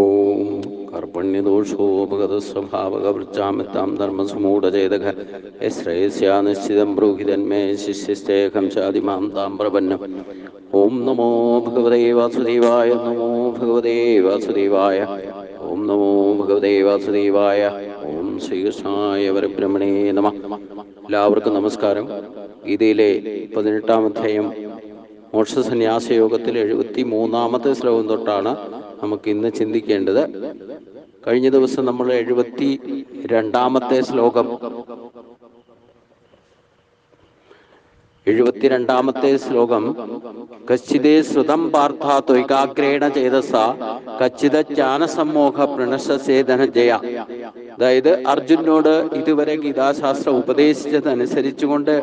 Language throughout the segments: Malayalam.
ഓം കർപ്പണ്യദോഷോപഗതസ്വഭാവകവൃച്ചാമിത്താം ധർമ്മസമൂഢചേതക ശ്രേയസ്യാ നിശ്ചിതം ബ്രൂഹിതന്മേ ശിഷ്യസ്തേഹം ശാതിമാം താം പ്രപന്നം. ഓം നമോ ഭഗവതേ വാസുദേവായ നമോ ഭഗവതേ വാസുദേവായ ഓം നമോ ഭഗവതേ വാസുദേവായ ഓം ശ്രീകൃഷ്ണായ പരബ്രഹ്മണേ നമ. എല്ലാവർക്കും നമസ്കാരം. ഗീതയിലെ പതിനെട്ടാം അധ്യായം മോക്ഷസന്യാസ യോഗത്തിൽ എഴുപത്തി മൂന്നാമത്തെ ശ്ലോകം തൊട്ടാണ് നമുക്ക് ഇന്ന് ചിന്തിക്കേണ്ടത് കഴിഞ്ഞ ദിവസം നമ്മൾ എഴുപത്തി രണ്ടാമത്തെ ശ്ലോകം എഴുപത്തിരണ്ടാമത്തെ ശ്ലോകം. കച്ചിതേ ശ്രുതം പാർത്ഥ ത്വൈകാഗ്രേണ ചേതസ. കച്ചിത ജ്ഞാനസമ്മോഹ പ്രണശസേതന ജയ. അതായത് അർജുനോട് ഇതുവരെ ഗീതാശാസ്ത്രം ഉപദേശിച്ചതനുസരിച്ചുകൊണ്ട്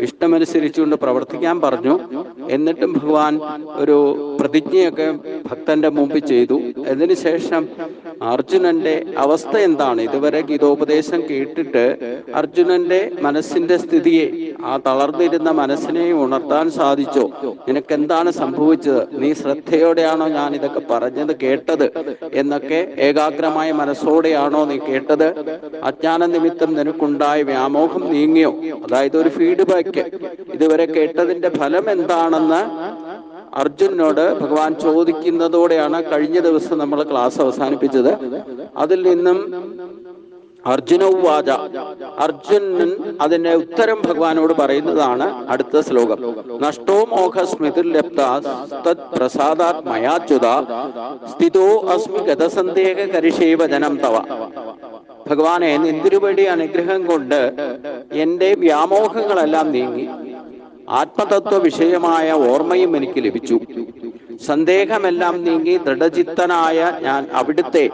ഇഷ്ടമനുസരിച്ചുകൊണ്ട് പ്രവർത്തിക്കാൻ പറഞ്ഞു. എന്നിട്ടും ഭഗവാൻ ഒരു പ്രതിജ്ഞയൊക്കെ ഭക്തന്റെ മുമ്പിൽ ചെയ്തു. അതിനുശേഷം അർജുനന്റെ അവസ്ഥ എന്താണ്? ഇതുവരെ ഗീതോപദേശം കേട്ടിട്ട് അർജുനന്റെ മനസ്സിന്റെ സ്ഥിതിയെ ആ തളർന്നിരുന്ന മനസ്സിനെ ഉണർത്താൻ സാധിച്ചോ? നിനക്ക് എന്താണ് സംഭവിച്ചത്? നീ ശ്രദ്ധയോടെയാണോ ഞാൻ ഇതൊക്കെ പറഞ്ഞത് കേട്ടത്? എന്നൊക്കെ ഏകാഗ്രമായ മനസ്സോടെയാണോ നീ കേട്ടത്? അജ്ഞാന നിമിത്തം നിനക്കുണ്ടായ വ്യാമോഹം നീങ്ങിയോ? അതായത് ഒരു ഫീഡ്ബാക്ക് ഇതുവരെ കേട്ടതിന്റെ ഫലം എന്താണെന്ന് അർജുനോട് ഭഗവാൻ ചോദിക്കുന്നതോടെയാണ് കഴിഞ്ഞ ദിവസം നമ്മൾ ക്ലാസ് അവസാനിപ്പിച്ചത്. അതിൽ നിന്നും അർജുന വാച അർജുനൻ അതിന്റെ ഉത്തരം ഭഗവാനോട് പറയുന്നതാണ് അടുത്ത ശ്ലോകം. നഷ്ടോ മോഹ സ്മൃതിർലബ്ധ പ്രസാദാത്മയാച്യുത സ്ഥിതോ അസ്മി ഗതസന്ദേഹ കരിഷേ വചനം തവ. ഭഗവാനെ നിന്തിരുപടി അനുഗ്രഹം കൊണ്ട് എന്റെ വ്യാമോഹങ്ങളെല്ലാം നീങ്ങി. ആത്മതത്വ വിഷയമായ ഓർമ്മയും എനിക്ക് ലഭിച്ചു. സന്ദേഹമെല്ലാം നീങ്ങി ദൃഢചിത്തനായ ഞാൻ അവിടുത്തെ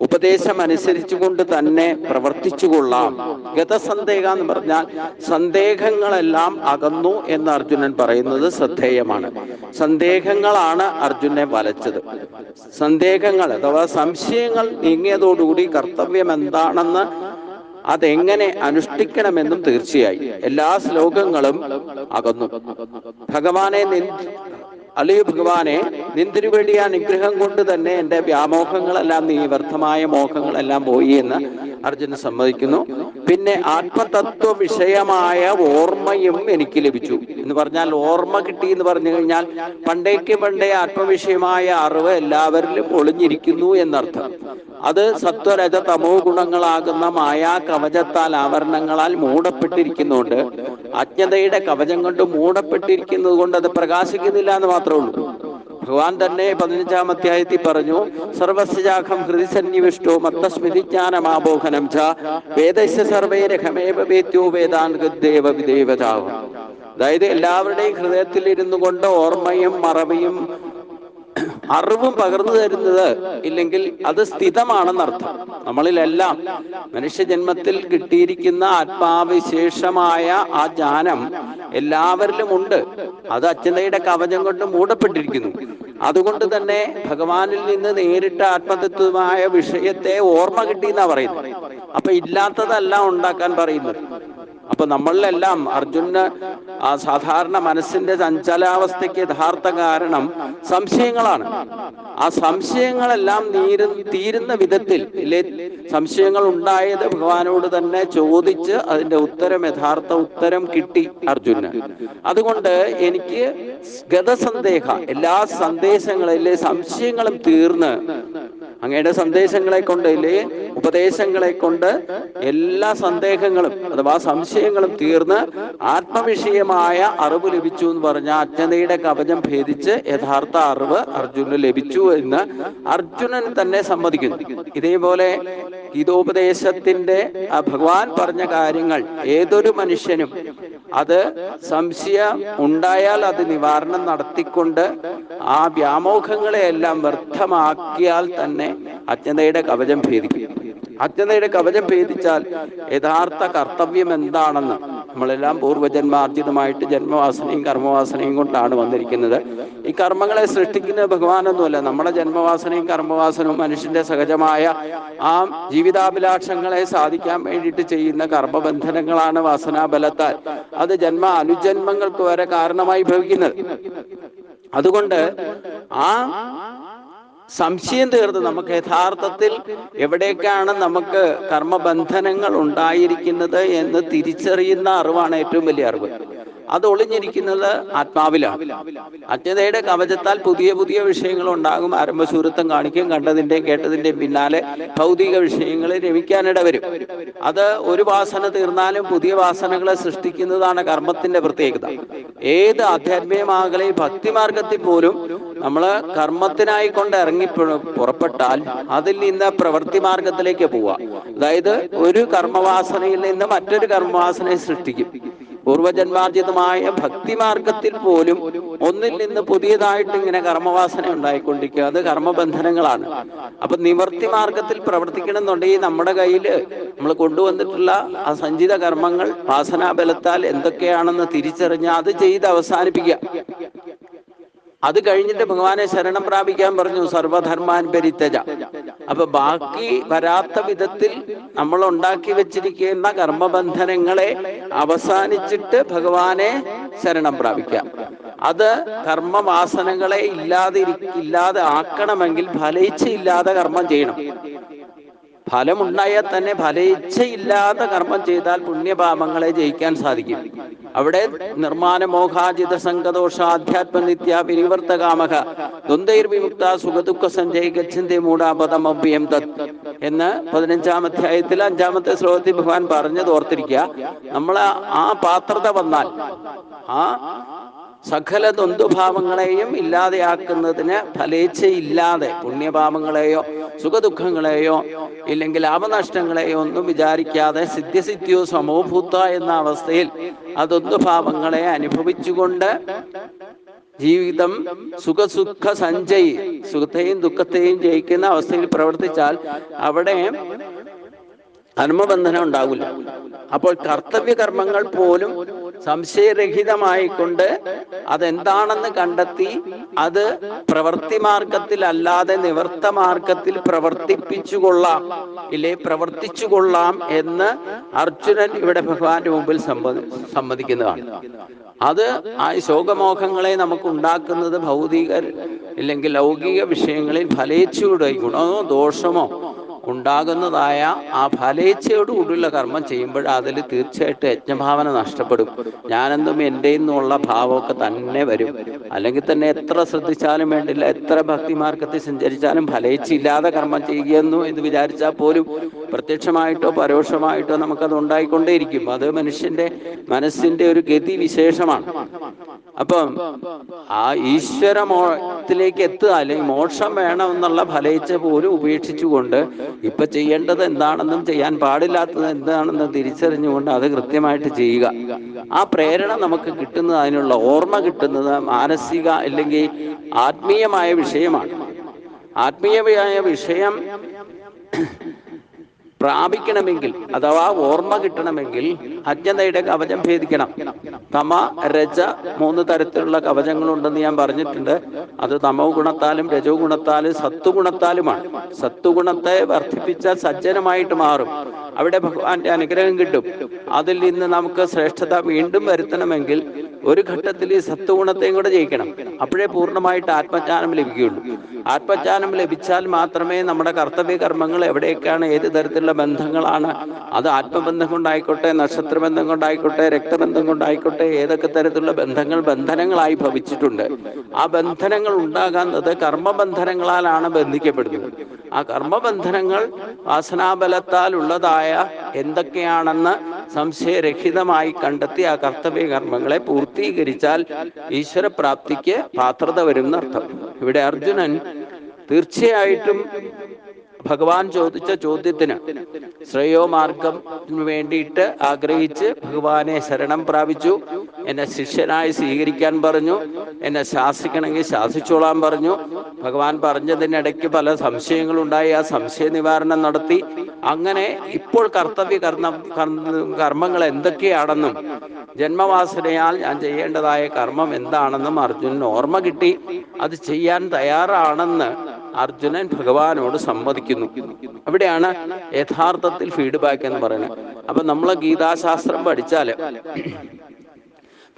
ഉപദേശം അനുസരിച്ചുകൊണ്ട് തന്നെ പ്രവർത്തിച്ചുകൊള്ളാം. ഗതസന്ദേഹ എന്ന് പറഞ്ഞാൽ സന്ദേഹങ്ങളെല്ലാം അകന്നു എന്ന് അർജുനൻ പറയുന്നത് ശ്രദ്ധേയമാണ്. സന്ദേഹങ്ങളാണ് അർജുനെ വലച്ചത്. സന്ദേഹങ്ങൾ അഥവാ സംശയങ്ങൾ നീങ്ങിയതോടുകൂടി കർത്തവ്യം എന്താണെന്ന് അതെങ്ങനെ അനുഷ്ഠിക്കണമെന്നും തീർച്ചയായി. എല്ലാ ശ്ലോകങ്ങളും അകന്നു. ഭഗവാനെ അലി ഭഗവാനെ നിന്ദിറുവേടിയാ നിഗ്രഹം കൊണ്ട് തന്നെ എന്റെ വ്യാമോഹങ്ങളെല്ലാം നീ വ്യർത്ഥമായ മോഹങ്ങളെല്ലാം പോയി എന്ന് അർജുന സമ്മതിക്കുന്നു. പിന്നെ ആത്മതത്വ വിഷയമായ ഓർമ്മയും എനിക്ക് ലഭിച്ചു. എന്ന് പറഞ്ഞാൽ ഓർമ്മ കിട്ടി എന്ന് പറഞ്ഞു കഴിഞ്ഞാൽ പണ്ടേക്ക് പണ്ടേ ആത്മവിഷയമായ അറിവ് എല്ലാവരിലും ഒളിഞ്ഞിരിക്കുന്നു എന്നർത്ഥം. അത് സത്വരജ തമോ ഗുണങ്ങളാകുന്ന മായാ കവചത്താൽ ആവരണങ്ങളാൽ മൂടപ്പെട്ടിരിക്കുന്നുണ്ട്. അജ്ഞതയുടെ കവചം കൊണ്ട് മൂടപ്പെട്ടിരിക്കുന്നത് കൊണ്ട് അത് പ്രകാശിക്കുന്നില്ല എന്ന് മാത്രമേ ഉള്ളൂ. ഭഗവാൻ തന്നെ പതിനഞ്ചാം അധ്യായത്തിൽ പറഞ്ഞു സർവസ്യാഖം ഹൃദി സന്നിവിഷ്ടോ മത്തസ്മൃതിജ്ഞാനമാബോഹനം ച വേദസ്യ സർവൈരഹമേവ വേദ്യോ വേദാൻ വിദേവതാവും. അതായത് എല്ലാവരുടെയും ഹൃദയത്തിൽ ഇരുന്നു കൊണ്ട് ഓർമ്മയും മറവിയും അറിവും പകർന്നു തരുന്നത് ഇല്ലെങ്കിൽ അത് സ്ഥിതമാണെന്നർത്ഥം. നമ്മളിലെല്ലാം മനുഷ്യജന്മത്തിൽ കിട്ടിയിരിക്കുന്ന ആത്മാവിശേഷമായ ആ ജ്ഞാനം എല്ലാവരിലും ഉണ്ട്. അത് അച്ഛതയുടെ കവചം കൊണ്ട് മൂടപ്പെട്ടിരിക്കുന്നു. അതുകൊണ്ട് തന്നെ ഭഗവാനിൽ നിന്ന് നേരിട്ട ആത്മതത്വമായ വിഷയത്തെ ഓർമ്മ കിട്ടി എന്നാ പറയുന്നത്. അപ്പൊ ഇല്ലാത്തതല്ല ഉണ്ടാക്കാൻ പറയുന്നത്. അപ്പൊ നമ്മളിലെല്ലാം അർജുന് ആ സാധാരണ മനസ്സിന്റെ ചഞ്ചലാവസ്ഥയ്ക്ക് യഥാർത്ഥ കാരണം സംശയങ്ങളാണ്. ആ സംശയങ്ങളെല്ലാം നീരു തീരുന്ന വിധത്തിൽ ഇല്ലേ? സംശയങ്ങൾ ഉണ്ടായത് ഭഗവാനോട് തന്നെ ചോദിച്ച് അതിന്റെ ഉത്തരം യഥാർത്ഥ ഉത്തരം കിട്ടി അർജുന് അതുകൊണ്ട് എനിക്ക് ഗതസന്ദേഹ എല്ലാ സന്ദേശങ്ങളിലെ സംശയങ്ങളും തീർന്ന് അങ്ങയുടെ സന്ദേശങ്ങളെ കൊണ്ട് ഇല്ലേ ഉപദേശങ്ങളെ കൊണ്ട് എല്ലാ സന്ദേഹങ്ങളും അഥവാ സംശയങ്ങളും തീർന്ന് ആത്മവിഷയമായ അറിവ് ലഭിച്ചു എന്ന് പറഞ്ഞ അജ്ഞതയുടെ കവചം ഭേദിച്ച് യഥാർത്ഥ അറിവ് അർജുനന് ലഭിച്ചു എന്ന് അർജുനൻ തന്നെ സമ്മതിക്കുന്നു. ഇതേപോലെ ഗീതോപദേശത്തിന്റെ ഭഗവാൻ പറഞ്ഞ കാര്യങ്ങൾ ഏതൊരു മനുഷ്യനും അത് സംശയം ഉണ്ടായാൽ അത് നിവാരണം നടത്തിക്കൊണ്ട് ആ വ്യാമോഹങ്ങളെ എല്ലാം വ്യർത്ഥമാക്കിയാൽ തന്നെ അജ്ഞതയുടെ കവചം ഭേദിക്കും. അജ്ഞതയുടെ കവചം ഭേദിച്ചാൽ യഥാർത്ഥ കർത്തവ്യം എന്താണെന്ന് നമ്മളെല്ലാം പൂർവജന്മാർജിതമായിട്ട് ജന്മവാസനയും കർമ്മവാസനയും കൊണ്ടാണ് വന്നിരിക്കുന്നത്. ഈ കർമ്മങ്ങളെ സൃഷ്ടിക്കുന്ന ഭഗവാനൊന്നുമല്ല. നമ്മുടെ ജന്മവാസനയും കർമ്മവാസനവും മനുഷ്യന്റെ സഹജമായ ആ ജീവിതാഭിലാഷങ്ങളെ സാധിക്കാൻ വേണ്ടിയിട്ട് ചെയ്യുന്ന കർമ്മബന്ധനങ്ങളാണ് വാസനാബലത്താൽ. അത് ജന്മ അനുജന്മങ്ങൾക്ക് വരെ കാരണമായി ഭവിക്കുന്നത്. അതുകൊണ്ട് ആ സംശയം തീർന്ന് നമുക്ക് യഥാർത്ഥത്തിൽ എവിടേക്കാണ് നമുക്ക് കർമ്മബന്ധനങ്ങൾ ഉണ്ടായിരിക്കുന്നത് എന്ന് തിരിച്ചറിയുന്ന അറിവാണ് ഏറ്റവും വലിയ അറിവ്. അത് ഒളിഞ്ഞിരിക്കുന്നത് ആത്മാവിലാണ്. അജ്ഞതയുടെ കവചത്താൽ പുതിയ പുതിയ വിഷയങ്ങൾ ഉണ്ടാകും. ആരംഭശൂരത്വം കാണിക്കും കണ്ടതിന്റെയും കേട്ടതിന്റെയും പിന്നാലെ ഭൗതിക വിഷയങ്ങളെ രമിക്കാനിട വരും. അത് ഒരു വാസന തീർന്നാലും പുതിയ വാസനകളെ സൃഷ്ടിക്കുന്നതാണ് കർമ്മത്തിന്റെ പ്രത്യേകത. ഏത് ആധ്യാത്മിക മേഖലയിൽ ഭക്തിമാർഗത്തിൽ പോലും നമ്മൾ കർമ്മത്തിനായി കൊണ്ട് ഇറങ്ങി പുറപ്പെട്ടാൽ അതിൽ നിന്ന് പ്രവൃത്തി മാർഗത്തിലേക്ക് പോവുക. അതായത് ഒരു കർമ്മവാസനയിൽ നിന്ന് മറ്റൊരു കർമ്മവാസനയെ സൃഷ്ടിക്കും. പൂർവജന്മാർജിതമായ ഭക്തിമാർഗത്തിൽ പോലും ഒന്നിൽ നിന്ന് പുതിയതായിട്ട് ഇങ്ങനെ കർമ്മവാസന ഉണ്ടായിക്കൊണ്ടിരിക്കുക. അത് കർമ്മബന്ധനങ്ങളാണ്. അപ്പൊ നിവർത്തി മാർഗത്തിൽ പ്രവർത്തിക്കണമെന്നുണ്ടെങ്കിൽ നമ്മുടെ കയ്യിൽ നമ്മൾ കൊണ്ടുവന്നിട്ടുള്ള ആ സഞ്ചിത കർമ്മങ്ങൾ വാസനാബലത്താൽ എന്തൊക്കെയാണെന്ന് തിരിച്ചറിഞ്ഞ് അത് ചെയ്ത് അവസാനിപ്പിക്കുക. അത് കഴിഞ്ഞിട്ട് ഭഗവാനെ ശരണം പ്രാപിക്കാൻ പറഞ്ഞു സർവധർമാൻ പരിത്യജ അപ്പൊ ബാക്കി വരാത്ത വിധത്തിൽ നമ്മൾ ഉണ്ടാക്കി വെച്ചിരിക്കുന്ന കർമ്മബന്ധനങ്ങളെ അവസാനിച്ചിട്ട് ഭഗവാനെ ശരണം പ്രാപിക്കാം അത് കർമ്മവാസനകളെ ഇല്ലാതെ ഇല്ലാതെ ആക്കണമെങ്കിൽ ഫലയിച്ചയില്ലാതെ കർമ്മം ചെയ്യണം. ഫലമുണ്ടായാൽ തന്നെ ഫലേച്ഛയില്ലാത്ത കർമ്മം ചെയ്താൽ പുണ്യപാപങ്ങളെ ജയിക്കാൻ സാധിക്കും. അവിടെ നിർമ്മാണമോഹാജിത സംഘദോഷ ആധ്യാത്മ നിത്യ വിനിവർത്തകാമക ദ്വന്ദ്ൈർ വിമുക്ത സുഖദുഃഖ സഞ്ജയ് ഗച്ഛന്തി മൂടാപദം അഭ്യം തത്. എന്ന് പതിനഞ്ചാം അധ്യായത്തിൽ അഞ്ചാമത്തെ ശ്ലോകത്തിൽ ഭഗവാൻ പറഞ്ഞത് ഓർത്തിരിക്കുക. നമ്മൾ ആ പാത്രത വന്നാൽ ആ സകല ദ്വന്ദ്ഭാവങ്ങളെയും ഇല്ലാതെയാക്കുന്നതിന് ഫലേച്ഛയില്ലാതെ പുണ്യപാപങ്ങളെയോ സുഖദുഃഖങ്ങളെയോ ഇല്ലെങ്കിൽ ലാഭനഷ്ടങ്ങളെയോ ഒന്നും വിചാരിക്കാതെ സിദ്ധ്യസിദ്ധ്യോ സമോഭൂത്ത എന്ന അവസ്ഥയിൽ ആ ദ്വന്ദ്ഭാവങ്ങളെ അനുഭവിച്ചുകൊണ്ട് ജീവിതം സുഖസുഖ സഞ്ചയി സുഖത്തെയും ദുഃഖത്തെയും ജയിക്കുന്ന അവസ്ഥയിൽ പ്രവർത്തിച്ചാൽ അവിടെ കർമ്മബന്ധനം ഉണ്ടാകില്ല അപ്പോൾ കർത്തവ്യ കർമ്മങ്ങൾ പോലും സംശയരഹിതമായിക്കൊണ്ട് അതെന്താണെന്ന് കണ്ടെത്തി അത് പ്രവൃത്തി മാർഗത്തിൽ അല്ലാതെ നിവർത്ത മാർഗത്തിൽ പ്രവർത്തിപ്പിച്ചു കൊള്ളാം ഇല്ലേ? പ്രവർത്തിച്ചുകൊള്ളാം എന്ന് അർജുനൻ ഇവിടെ ഭഗവാന്റെ മുമ്പിൽ സമ്മതി സമ്മതിക്കുന്നതാണ്. അത് ആ ശോകമോഹങ്ങളെ നമുക്ക് ഉണ്ടാക്കുന്നത് ഭൗതിക ഇല്ലെങ്കിൽ ലൗകിക വിഷയങ്ങളിൽ ഫലേച്ഛയുടെ ഗുണമോ ദോഷമോ ഉണ്ടാകുന്നതായ ആ ഫലേച്ഛയോടുകൂടിയുള്ള കർമ്മം ചെയ്യുമ്പോൾ അതിൽ തീർച്ചയായിട്ടും യജ്ഞഭാവന നഷ്ടപ്പെടും. ഞാനെന്തും എന്റെ എന്നുള്ള ഭാവമൊക്കെ തന്നെ വരും. അല്ലെങ്കിൽ തന്നെ എത്ര ശ്രദ്ധിച്ചാലും വേണ്ടില്ല എത്ര ഭക്തിമാർഗത്തിൽ സഞ്ചരിച്ചാലും ഫലേച്ഛയില്ലാതെ കർമ്മം ചെയ്യുകയെന്നു എന്ന് വിചാരിച്ചാൽ പോലും പ്രത്യക്ഷമായിട്ടോ പരോക്ഷമായിട്ടോ നമുക്കത് ഉണ്ടായിക്കൊണ്ടേയിരിക്കും. അത് മനുഷ്യന്റെ മനസ്സിന്റെ ഒരു ഗതി വിശേഷമാണ് അപ്പം ആ ഈശ്വര മോത്തിലേക്ക് എത്തുക അല്ലെങ്കിൽ മോക്ഷം വേണം എന്നുള്ള ഫലയിച്ച പോലും ഉപേക്ഷിച്ചുകൊണ്ട് ഇപ്പൊ ചെയ്യേണ്ടത് എന്താണെന്നും ചെയ്യാൻ പാടില്ലാത്തത് എന്താണെന്നും തിരിച്ചറിഞ്ഞുകൊണ്ട് അത് കൃത്യമായിട്ട് ചെയ്യുക. ആ പ്രേരണ നമുക്ക് കിട്ടുന്നത് അതിനുള്ള ഓർമ്മ കിട്ടുന്നത് മാനസിക അല്ലെങ്കിൽ ആത്മീയമായ വിഷയമാണ്. ആത്മീയമായ വിഷയം പ്രാപിക്കണമെങ്കിൽ അഥവാ ഓർമ്മ കിട്ടണമെങ്കിൽ അജ്ഞതയുടെ കവചം ഭേദിക്കണം. തമ രജ മൂന്ന് തരത്തിലുള്ള കവചങ്ങളുണ്ടെന്ന് ഞാൻ പറഞ്ഞിട്ടുണ്ട്. അത് തമോ ഗുണത്താലും രജോ ഗുണത്താലും സത്വഗുണത്താലുമാണ് സത്വഗുണത്തെ വർദ്ധിപ്പിച്ചാൽ സജ്ജനമായിട്ട് മാറും. അവിടെ ഭഗവാന്റെ അനുഗ്രഹം കിട്ടും. അതിൽ നിന്ന് നമുക്ക് ശ്രേഷ്ഠത വീണ്ടും വരുത്തണമെങ്കിൽ ഒരു ഘട്ടത്തിൽ ഈ സത്വഗുണത്തെയും കൂടെ ജയിക്കണം. അപ്പോഴേ പൂർണമായിട്ട് ആത്മജ്ഞാനം ലഭിക്കുകയുള്ളൂ. ആത്മജ്ഞാനം ലഭിച്ചാൽ മാത്രമേ നമ്മുടെ കർത്തവ്യ കർമ്മങ്ങൾ എവിടെയൊക്കെയാണ് ഏത് തരത്തിലുള്ള ബന്ധങ്ങളാണ്. അത് ആത്മബന്ധം കൊണ്ടായിക്കോട്ടെ നക്ഷത്രബന്ധം കൊണ്ടായിക്കോട്ടെ രക്തബന്ധം കൊണ്ടായിക്കോട്ടെ ഏതൊക്കെ തരത്തിലുള്ള ബന്ധങ്ങൾ ബന്ധനങ്ങളായി ഭവിച്ചിട്ടുണ്ട്. ആ ബന്ധനങ്ങൾ ഉണ്ടാകുന്നത് കർമ്മബന്ധനങ്ങളാലാണ് ബന്ധിക്കപ്പെടുന്നത്. ആ കർമ്മബന്ധനങ്ങൾ വാസനാബലത്താൽ ഉള്ളതായ എന്തൊക്കെയാണെന്ന് സംശയരഹിതമായി കണ്ടെത്തി ആ കർത്തവ്യ കർമ്മങ്ങളെ പൂർത്തീകരിച്ചാൽ ഈശ്വരപ്രാപ്തിക്ക് പാത്രത വരും എന്നർത്ഥം ഇവിടെ അർജുനൻ തീർച്ചയായിട്ടും ഭഗവാൻ ചോദിച്ച ചോദ്യത്തിന് ശ്രേയോ മാർഗം വേണ്ടിയിട്ട് ആഗ്രഹിച്ച് ഭഗവാനെ ശരണം പ്രാപിച്ചു. എന്നെ ശിഷ്യനായി സ്വീകരിക്കാൻ പറഞ്ഞു. എന്നെ ശാസിക്കണമെങ്കിൽ ശാസിച്ചോളാൻ പറഞ്ഞു. ഭഗവാൻ പറഞ്ഞതിനിടയ്ക്ക് പല സംശയങ്ങളുണ്ടായി. ആ സംശയ നിവാരണം നടത്തി. അങ്ങനെ ഇപ്പോൾ കർത്തവ്യ കർമ്മ കർമ്മങ്ങൾ എന്തൊക്കെയാണെന്നും ജന്മവാസനയാൽ ഞാൻ ചെയ്യേണ്ടതായ കർമ്മം എന്താണെന്നും അർജുനന് ഓർമ്മ കിട്ടി. അത് ചെയ്യാൻ തയ്യാറാണെന്ന് അർജുനൻ ഭഗവാനോട് സമ്മതിക്കുന്നു. അവിടെയാണ് യഥാർത്ഥത്തിൽ ഫീഡ്ബാക്ക് എന്ന് പറയുന്നത്. അപ്പൊ നമ്മൾ ഗീതാശാസ്ത്രം പഠിച്ചാൽ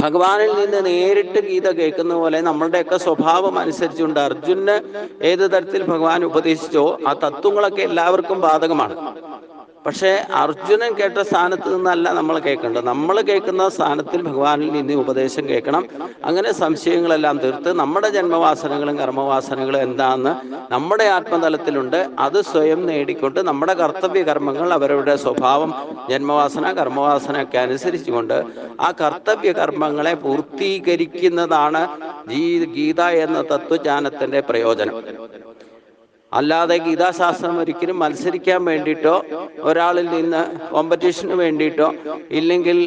ഭഗവാനിൽ നിന്ന് നേരിട്ട് ഗീത കേൾക്കുന്ന പോലെ നമ്മളുടെയൊക്കെ സ്വഭാവം അനുസരിച്ചുകൊണ്ട് അർജുനന് ഏത് തരത്തിൽ ഭഗവാൻ ഉപദേശിച്ചോ ആ തത്വങ്ങളൊക്കെ എല്ലാവർക്കും ബാധകമാണ്. പക്ഷേ അർജുനൻ കേട്ട സ്ഥാനത്ത് നിന്നല്ല നമ്മൾ കേൾക്കേണ്ടത്. നമ്മൾ കേൾക്കുന്ന സ്ഥാനത്തിൽ ഭഗവാനിൽ നിന്ന് ഉപദേശം കേൾക്കണം. അങ്ങനെ സംശയങ്ങളെല്ലാം തീർത്ത് നമ്മുടെ ജന്മവാസനകളും കർമ്മവാസനകളും എന്താണെന്ന് നമ്മുടെ ആത്മതലത്തിലുണ്ട്. അത് സ്വയം നേടിക്കൊണ്ട് നമ്മുടെ കർത്തവ്യ കർമ്മങ്ങൾ അവരുടെ സ്വഭാവം ജന്മവാസന കർമ്മവാസന ഒക്കെ അനുസരിച്ചുകൊണ്ട് ആ കർത്തവ്യ കർമ്മങ്ങളെ പൂർത്തീകരിക്കുന്നതാണ് ഗീത എന്ന തത്വജ്ഞാനത്തിന്റെ പ്രയോജനം. അല്ലാതെ ഗീതാശാസ്ത്രം ഒരിക്കലും മത്സരിക്കാൻ വേണ്ടിയിട്ടോ ഒരാളിൽ നിന്ന് കോമ്പറ്റീഷന് വേണ്ടിയിട്ടോ ഇല്ലെങ്കിൽ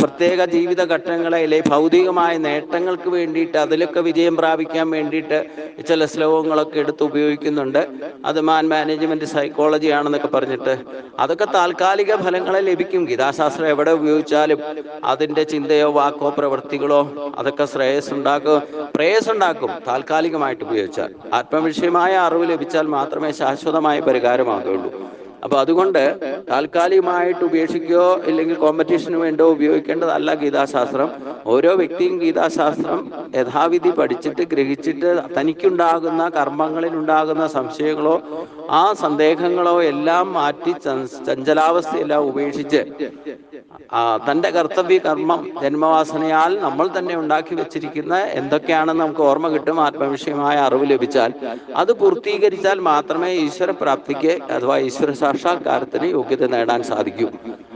പ്രത്യേക ജീവിത ഘട്ടങ്ങളിലെ ഭൗതികമായ നേട്ടങ്ങൾക്ക് വേണ്ടിയിട്ട് അതിലൊക്കെ വിജയം പ്രാപിക്കാൻ വേണ്ടിയിട്ട് ചില ശ്ലോകങ്ങളൊക്കെ എടുത്ത് ഉപയോഗിക്കുന്നുണ്ട്. അത് മാൻ മാനേജ്മെന്റ് സൈക്കോളജി ആണെന്നൊക്കെ പറഞ്ഞിട്ട്. അതൊക്കെ താൽക്കാലിക ഫലങ്ങളെ ലഭിക്കും. ഗീതാശാസ്ത്രം എവിടെ ഉപയോഗിച്ചാലും അതിന്റെ ചിന്തയോ വാക്കോ പ്രവൃത്തികളോ അതൊക്കെ ശ്രേയസ് ഉണ്ടാക്കും പ്രേയസ് ഉണ്ടാക്കും താൽക്കാലികമായിട്ട് ഉപയോഗിച്ചാൽ. ആത്മവിഷയമായ അറിവ് ലഭിച്ചാൽ മാത്രമേ ശാശ്വതമായ പരിഹാരമാകുകയുള്ളൂ. അപ്പൊ അതുകൊണ്ട് താൽക്കാലികമായിട്ട് ഉപേക്ഷിക്കുകയോ ഇല്ലെങ്കിൽ കോമ്പറ്റീഷന് വേണ്ടോ ഉപയോഗിക്കേണ്ടതല്ല ഗീതാശാസ്ത്രം. ഓരോ വ്യക്തിയും ഗീതാശാസ്ത്രം യഥാവിധി പഠിച്ചിട്ട് ഗ്രഹിച്ചിട്ട് തനിക്കുണ്ടാകുന്ന കർമ്മങ്ങളിൽ ഉണ്ടാകുന്ന സംശയങ്ങളോ ആ സന്ദേഹങ്ങളോ എല്ലാം മാറ്റി ചഞ്ചലാവസ്ഥയെല്ലാം ഉപേക്ഷിച്ച് തന്റെ കർത്തവ്യ കർമ്മം ജന്മവാസനയാൽ നമ്മൾ തന്നെ ഉണ്ടാക്കി വെച്ചിരിക്കുന്ന എന്തൊക്കെയാണെന്ന് നമുക്ക് ഓർമ്മ കിട്ടും ആത്മവിഷയമായ അറിവ് ലഭിച്ചാൽ. അത് പൂർത്തീകരിച്ചാൽ മാത്രമേ ഈശ്വര പ്രാപ്തിക്ക് അഥവാ ഈശ്വര സാക്ഷാത്കാരത്തിന് യോഗ്യത നേടാൻ സാധിക്കും.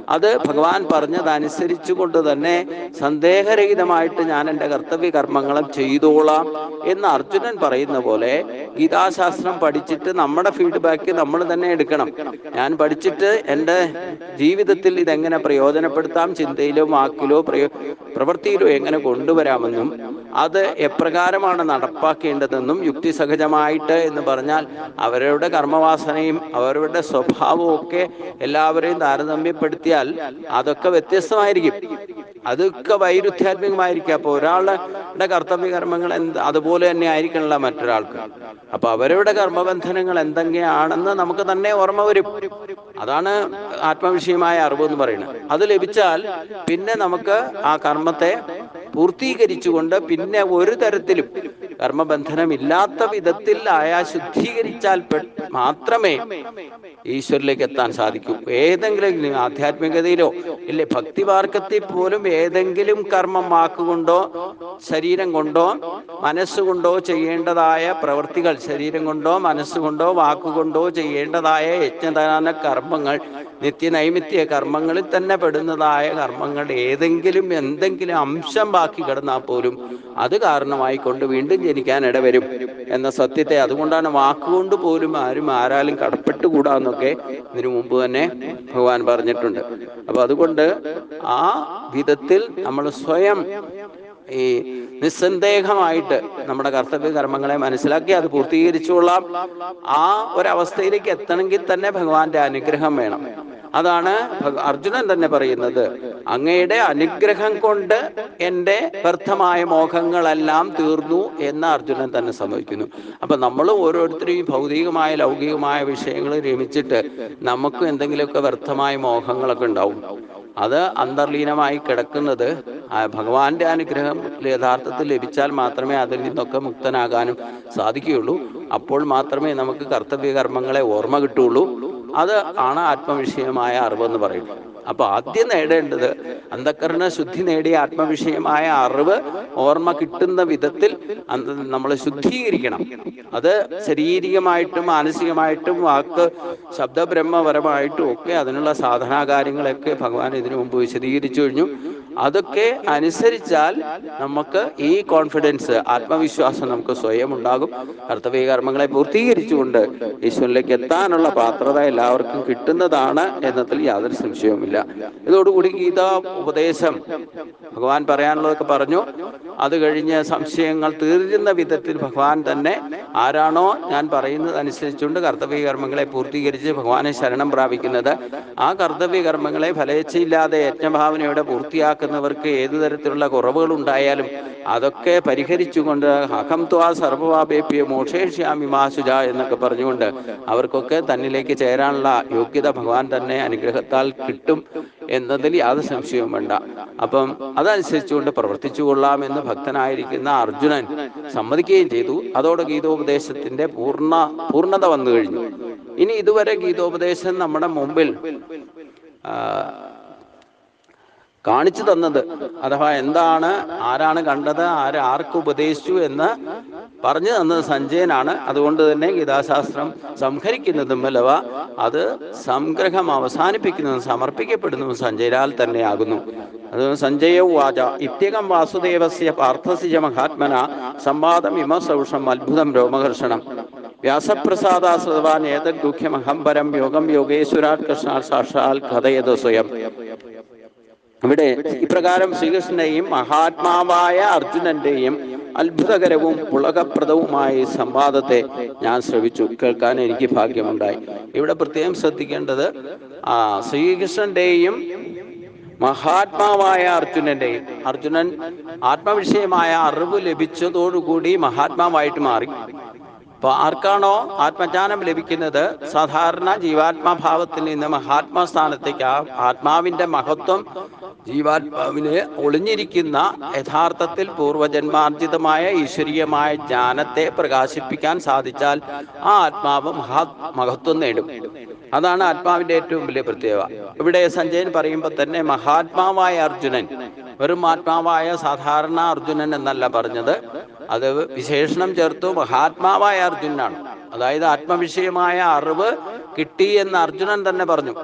അത് ഭഗവാൻ പറഞ്ഞതനുസരിച്ചു കൊണ്ട് തന്നെ സന്ദേഹരഹിതമായിട്ട് ഞാൻ എന്റെ കർത്തവ്യ കർമ്മങ്ങളും ചെയ്തോളാം എന്ന് അർജുനൻ പറയുന്ന പോലെ ഗീതാശാസ്ത്രം പഠിച്ചിട്ട് നമ്മുടെ ഫീഡ്ബാക്ക് നമ്മൾ തന്നെ എടുക്കണം. ഞാൻ പഠിച്ചിട്ട് എന്റെ ജീവിതത്തിൽ ഇതെങ്ങനെ പ്രയോജനപ്പെടുത്താം ചിന്തയിലോ വാക്കിലോ പ്രയോ പ്രവൃത്തിയിലോ എങ്ങനെ കൊണ്ടുവരാമെന്നും അത് എപ്രകാരമാണ് നടപ്പാക്കേണ്ടതെന്നും യുക്തിസഹജമായിട്ട് എന്ന് പറഞ്ഞാൽ അവരുടെ കർമ്മവാസനയും അവരുടെ സ്വഭാവവും ഒക്കെ എല്ലാവരെയും താരതമ്യപ്പെടുത്തിയാൽ അതൊക്കെ വ്യത്യസ്തമായിരിക്കും. അതൊക്കെ വൈരുദ്ധ്യാത്മികമായിരിക്കും. അപ്പൊ ഒരാളുടെ കർത്തവ്യ കർമ്മങ്ങൾ എന്ത് അതുപോലെ തന്നെ ആയിരിക്കണല്ലോ മറ്റൊരാൾക്ക്. അപ്പൊ അവരുടെ കർമ്മബന്ധനങ്ങൾ എന്തൊക്കെയാണെന്ന് നമുക്ക് തന്നെ ഓർമ്മ വരും. അതാണ് ആത്മവിഷയമായ അറിവ് എന്ന് പറയുന്നത്. അത് ലഭിച്ചാൽ പിന്നെ നമുക്ക് ആ കർമ്മത്തെ പൂർത്തീകരിച്ചുകൊണ്ട് പിന്നെ ഒരു തരത്തിലും കർമ്മബന്ധനമില്ലാത്ത വിധത്തിൽ ആയാ ശുദ്ധീകരിച്ചാൽ മാത്രമേ ഈശ്വരിലേക്ക് എത്താൻ സാധിക്കും. ഏതെങ്കിലും ആധ്യാത്മികതയിലോ ഇല്ലേ ഭക്തിമാർഗത്തിൽ പോലും ഏതെങ്കിലും കർമ്മം വാക്കുകൊണ്ടോ ശരീരം കൊണ്ടോ മനസ്സുകൊണ്ടോ ചെയ്യേണ്ടതായ പ്രവൃത്തികൾ ശരീരം കൊണ്ടോ മനസ്സുകൊണ്ടോ വാക്കുകൊണ്ടോ ചെയ്യേണ്ടതായ യജ്ഞദാന കർമ്മങ്ങൾ നിത്യനൈമിത്യ കർമ്മങ്ങളിൽ തന്നെ പെടുന്നതായ കർമ്മങ്ങൾ ഏതെങ്കിലും എന്തെങ്കിലും അംശം ബാക്കി കിടന്നാൽ പോലും അത് കാരണമായി കൊണ്ട് വീണ്ടും ജനിക്കാൻ ഇടവരും എന്ന സത്യത്തെ അതുകൊണ്ടാണ് വാക്കുകൊണ്ട് പോലും ആരും ആരാലും കടപ്പെട്ടുകൂടാന്നൊക്കെ ഇതിനു മുമ്പ് തന്നെ ഭഗവാൻ പറഞ്ഞിട്ടുണ്ട്. അപ്പൊ അതുകൊണ്ട് ആ വിധത്തിൽ നമ്മൾ സ്വയം ഈ നിസ്സന്ദേഹമായിട്ട് നമ്മുടെ കർത്തവ്യ കർമ്മങ്ങളെ മനസ്സിലാക്കി അത് പൂർത്തീകരിച്ചുകൊള്ളാം. ആ ഒരവസ്ഥയിലേക്ക് എത്തണമെങ്കിൽ തന്നെ ഭഗവാന്റെ അനുഗ്രഹം വേണം. അതാണ് അർജുനൻ തന്നെ പറയുന്നത്. അങ്ങയുടെ അനുഗ്രഹം കൊണ്ട് എന്റെ വ്യർത്ഥമായ മോഹങ്ങളെല്ലാം തീർന്നു എന്ന് അർജുനൻ തന്നെ സമ്മതിക്കുന്നു. അപ്പൊ നമ്മൾ ഓരോരുത്തരും ഈ ഭൗതികമായ ലൗകികമായ വിഷയങ്ങൾ രമിച്ചിട്ട് നമുക്ക് എന്തെങ്കിലുമൊക്കെ വ്യർത്ഥമായ മോഹങ്ങളൊക്കെ ഉണ്ടാവും. അത് അന്തർലീനമായി കിടക്കുന്നത് ഭഗവാന്റെ അനുഗ്രഹം യഥാർത്ഥത്തിൽ ലഭിച്ചാൽ മാത്രമേ അതിൽ നിന്നൊക്കെ മുക്തനാകാനും സാധിക്കുകയുള്ളൂ. അപ്പോൾ മാത്രമേ നമുക്ക് കർത്തവ്യ കർമ്മങ്ങളെ ഓർമ്മ കിട്ടുള്ളൂ അത് ആണ് ആത്മവിഷയമായ അറിവെന്ന് പറയുന്നത്. അപ്പൊ ആദ്യം നേടേണ്ടത് അന്ധക്കരണ ശുദ്ധി നേടിയ ആത്മവിഷയമായ അറിവ് ഓർമ്മ കിട്ടുന്ന വിധത്തിൽ നമ്മൾ ശുദ്ധീകരിക്കണം. അത് ശാരീരികമായിട്ടും മാനസികമായിട്ടും വാക്ക് ശബ്ദബ്രഹ്മപരമായിട്ടും ഒക്കെ അതിനുള്ള സാധനാ കാര്യങ്ങളൊക്കെ ഭഗവാൻ ഇതിനു മുമ്പ് വിശദീകരിച്ചു കഴിഞ്ഞു. അതൊക്കെ അനുസരിച്ചാൽ നമുക്ക് ഈ കോൺഫിഡൻസ് ആത്മവിശ്വാസം നമുക്ക് സ്വയം ഉണ്ടാകും. കർത്തവ്യ കർമ്മങ്ങളെ പൂർത്തീകരിച്ചുകൊണ്ട് ഈശ്വരനിലേക്ക് എത്താനുള്ള പാത്രത എല്ലാവർക്കും കിട്ടുന്നതാണ് എന്നതിൽ യാതൊരു സംശയവുമില്ല. ഇതോടുകൂടി ഗീതാ ഉപദേശം. ഭഗവാൻ പറയാനുള്ളതൊക്കെ പറഞ്ഞു. അത് കഴിഞ്ഞ് സംശയങ്ങൾ തീർന്ന വിധത്തിൽ ഭഗവാൻ തന്നെ ആരാണോ ഞാൻ പറയുന്നത് അനുസരിച്ചുകൊണ്ട് കർത്തവ്യ കർമ്മങ്ങളെ പൂർത്തീകരിച്ച് ഭഗവാനെ ശരണം പ്രാപിക്കുന്നത്. ആ കർത്തവ്യ കർമ്മങ്ങളെ ഫലേച്ഛയില്ലാതെ യജ്ഞഭാവനയോടെ പൂർത്തിയാക്കുന്നവർക്ക് ഏതു തരത്തിലുള്ള കുറവുകൾ ഉണ്ടായാലും അതൊക്കെ പരിഹരിച്ചുകൊണ്ട് അഹം ത്വാ സർവവാപേപ്യ മോക്ഷേഷ്യാമി മാസുജ എന്നൊക്കെ പറഞ്ഞുകൊണ്ട് അവർക്കൊക്കെ തന്നിലേക്ക് ചേരാനുള്ള യോഗ്യത ഭഗവാൻ തന്നെ അനുഗ്രഹത്താൽ കിട്ടും. എന്നതിൽ യാതൊരു സംശയവും വേണ്ട. അപ്പം അതനുസരിച്ചുകൊണ്ട് പ്രവർത്തിച്ചു കൊള്ളാമെന്ന് ഭക്തനായിരിക്കുന്ന അർജുനൻ സമ്മതിക്കുകയും ചെയ്തു. അതോടെ ഗീതോപദേശത്തിന്റെ പൂർണ പൂർണത വന്നു കഴിഞ്ഞു. ഇനി ഇതുവരെ ഗീതോപദേശം നമ്മുടെ മുമ്പിൽ കാണിച്ചു തന്നത്. അഥവാ എന്താണ് ആരാണ് കണ്ടത് ആര് ആർക്ക് ഉപദേശിച്ചു എന്ന് പറഞ്ഞു തന്നത് സഞ്ജയനാണ്. അതുകൊണ്ട് തന്നെ ഗീതാശാസ്ത്രം സംഹരിക്കുന്നതും അല്ലവ അത് സംഗ്രഹം അവസാനിപ്പിക്കുന്നതും സമർപ്പിക്കപ്പെടുന്നതും സഞ്ജയനാൽ തന്നെയാകുന്നു. അത് സഞ്ജയ വാച. ഇത്യകം വാസുദേവസ്യ പാർത്ഥസിജ മഹാത്മന സംവാദം ഇമസൗഷം അത്ഭുതം രോമകർഷണം വ്യാസപ്രസാദാശ്രവാൻ ഏതദ് ഗുഹ്യമഹം പരം യോഗം യോഗേശ്വരാത് കൃഷ്ണ സാക്ഷാൽ കഥയത് സ്വയം. ഇവിടെ ഇപ്രകാരം ശ്രീകൃഷ്ണനെയും മഹാത്മാവായ അർജുനന്റെയും അത്ഭുതകരവും പുളകപ്രദവുമായ സംവാദത്തെ ഞാൻ ശ്രവിച്ചു. കേൾക്കാൻ എനിക്ക് ഭാഗ്യമുണ്ടായി. ഇവിടെ പ്രത്യേകം ശ്രദ്ധിക്കേണ്ടത് ആ ശ്രീകൃഷ്ണന്റെയും മഹാത്മാവായ അർജുനന്റെയും അർജുനൻ ആത്മവിഷയമായ അറിവ് ലഭിച്ചതോടുകൂടി മഹാത്മാവായിട്ട് മാറി. അപ്പൊ ആർക്കാണോ ആത്മജ്ഞാനം ലഭിക്കുന്നത് സാധാരണ ജീവാത്മാഭാവത്തിൽ നിന്ന് മഹാത്മാസ്ഥാനത്തേക്ക് ആ ആത്മാവിന്റെ മഹത്വം ജീവാത്മാവിനെ ഒളിഞ്ഞിരിക്കുന്ന യഥാർത്ഥത്തിൽ പൂർവജന്മാർജിതമായ ഈശ്വരീയമായ ജ്ഞാനത്തെ പ്രകാശിപ്പിക്കാൻ സാധിച്ചാൽ ആ ആത്മാവ് മഹാ മഹത്വം നേടും. അതാണ് ആത്മാവിന്റെ ഏറ്റവും വലിയ പ്രത്യേകത. ഇവിടെ സഞ്ജയൻ പറയുമ്പോൾ തന്നെ മഹാത്മാവായ അർജുനൻ വെറും ആത്മാവായ സാധാരണ അർജുനൻ എന്നല്ല പറഞ്ഞത്. അത് വിശേഷണം ചേർത്തു മഹാത്മാവായ അർജുനാണ്. അതായത് ആത്മവിഷയമായ അറിവ് കിട്ടി എന്ന് അർജുനൻ തന്നെ പറഞ്ഞു.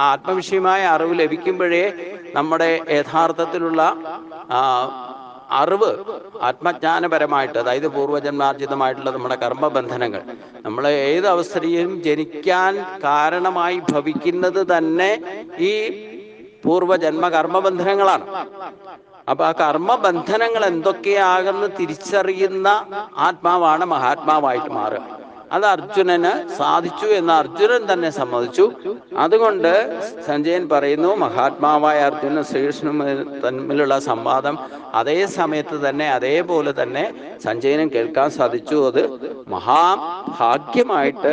ആ ആത്മവിഷയമായ അറിവ് ലഭിക്കുമ്പോഴേ നമ്മുടെ യഥാർത്ഥത്തിലുള്ള അറിവ് ആത്മജ്ഞാനപരമായിട്ട് അതായത് പൂർവജന്മാർജിതമായിട്ടുള്ള നമ്മുടെ കർമ്മബന്ധനങ്ങൾ നമ്മൾ ഏത് അവസരയും ജനിക്കാൻ കാരണമായി ഭവിക്കുന്നത് തന്നെ ഈ പൂർവജന്മ കർമ്മബന്ധനങ്ങളാണ് അപ്പൊ ആ കർമ്മബന്ധനങ്ങൾ എന്തൊക്കെയാകുന്ന തിരിച്ചറിയുന്ന ആത്മാവാണ് മഹാത്മാവായിട്ട് മാറുക. അത് അർജുനന് സാധിച്ചു എന്ന് അർജുനൻ തന്നെ സമ്മതിച്ചു. അതുകൊണ്ട് സഞ്ജയൻ പറയുന്നു മഹാത്മാവായ അർജുനൻ ശ്രീകൃഷ്ണനും തമ്മിലുള്ള സംവാദം അതേ സമയത്ത് തന്നെ അതേപോലെ തന്നെ സഞ്ജയനും കേൾക്കാൻ സാധിച്ചു. അത് മഹാഭാഗ്യമായിട്ട്